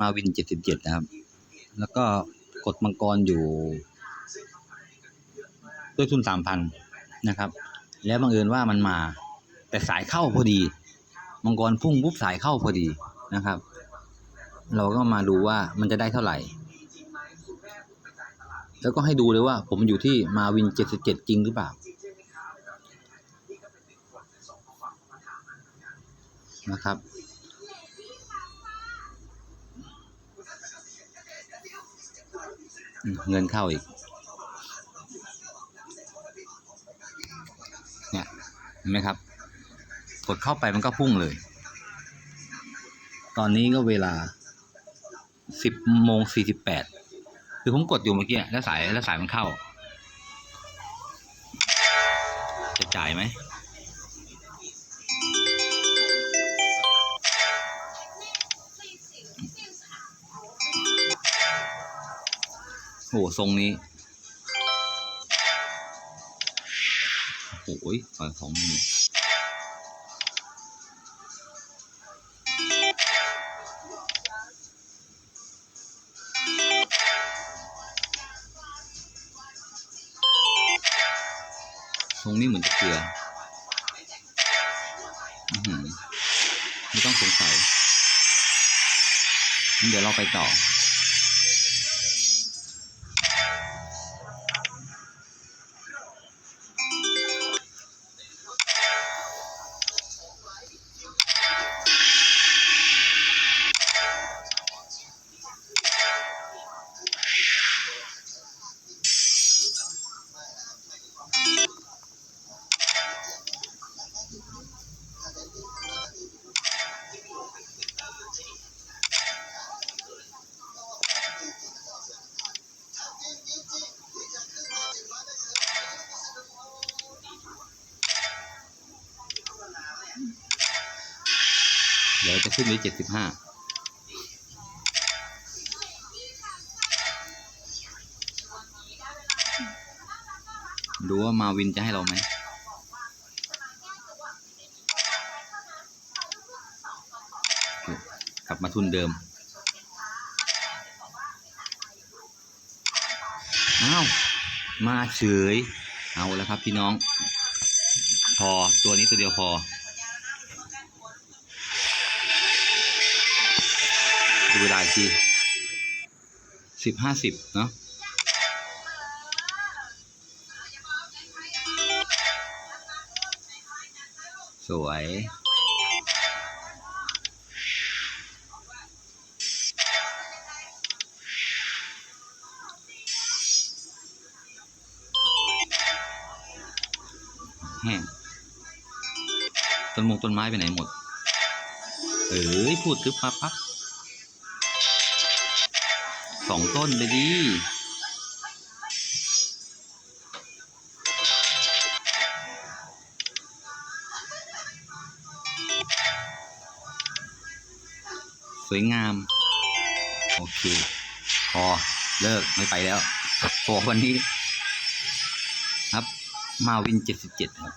มาวินเจ็ดสิบเจ็ดนะครับ แล้วก็กดมังกรอยู่ ด้วยทุนสามพันนะครับ แล้วบังเอิญว่ามันมา แต่สายเข้าพอดี มังกรพุ่งปุ๊บสายเข้าพอดีนะครับ เราก็มาดูว่ามันจะได้เท่าไหร่ แล้วก็ให้ดูเลยว่า ผมอยู่ที่มาวินเจ็ดสิบเจ็ดจริงหรือเปล่านะครับ เงินเข้าอีก เนี่ยเห็นไหมครับ กดเข้าไปมันก็พุ่งเลย ตอนนี้ก็เวลาสิบโมงสี่สิบแปดคือผมกดอยู่เมื่อกี้แล้วสายแล้วสายมันเข้า จะจ่ายไหม โหทรงนี้โอ้โหอยของนี่ทรงนี้เหมือนจะเกลืออือหือไม่ต้องสงสัย เดี๋ยวเราไปต่อ เดี๋ยวจะขึ้นไว้เจ็ดสิบห้าดูว่ามาวินจะให้เราไหมกลับมาทุนเดิม อ้าว มาเฉย เอาแล้วครับพี่น้อง พอตัวนี้ตัวเดียวพอ เวลาทีสิบห้าสิบเนาะสวยแห้งต้นมงต้นไม้ไปไหนหมด เอ้ยพูดตึ๊บปั๊บปั๊บ สองต้นไปดีสวยงาม โอเค พอเลิกไม่ไปแล้วพอวันนี้ ครับมาวินเจ็ดสิบเจ็ดครับ